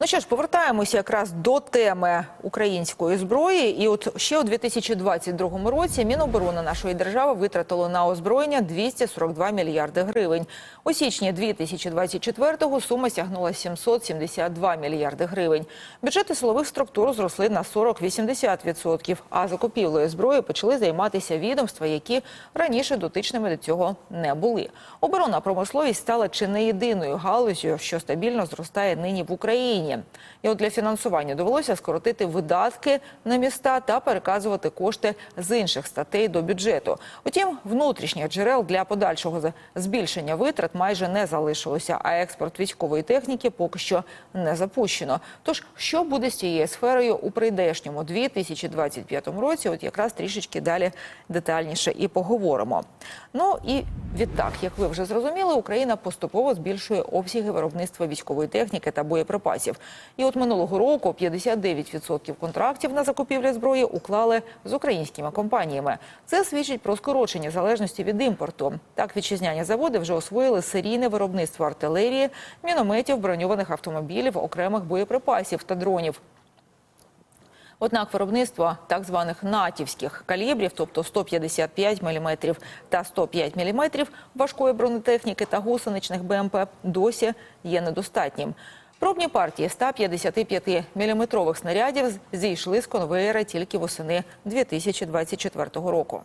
Ну що ж, повертаємося якраз до теми української зброї. І от ще у 2022 році Міноборони нашої держави витратило на озброєння 242 мільярди гривень. У січні 2024-го сума сягнула 772 мільярди гривень. Бюджети силових структур зросли на 40-80%, а закупівлею зброї почали займатися відомства, які раніше дотичними до цього не були. Оборонна промисловість стала чи не єдиною галузю, що стабільно зростає нині в Україні. І от для фінансування довелося скоротити видатки на міста та переказувати кошти з інших статей до бюджету. Утім, внутрішніх джерел для подальшого збільшення витрат майже не залишилося, а експорт військової техніки поки що не запущено. Тож, що буде з цією сферою у прийдешньому 2025 році? От якраз трішечки далі детальніше і поговоримо. Ну і відтак, як ви вже зрозуміли, Україна поступово збільшує обсяги виробництва військової техніки та боєприпасів. І от минулого року 59% контрактів на закупівлю зброї уклали з українськими компаніями. Це свідчить про скорочення залежності від імпорту. Так, вітчизняні заводи вже освоїли серійне виробництво артилерії, мінометів, броньованих автомобілів, окремих боєприпасів та дронів. Однак виробництво так званих натівських калібрів, тобто 155 мм та 105 мм важкої бронетехніки та гусеничних БМП, досі є недостатнім. Пробні партії 155 мм снарядів зійшли з конвеєра тільки восени 2024 року.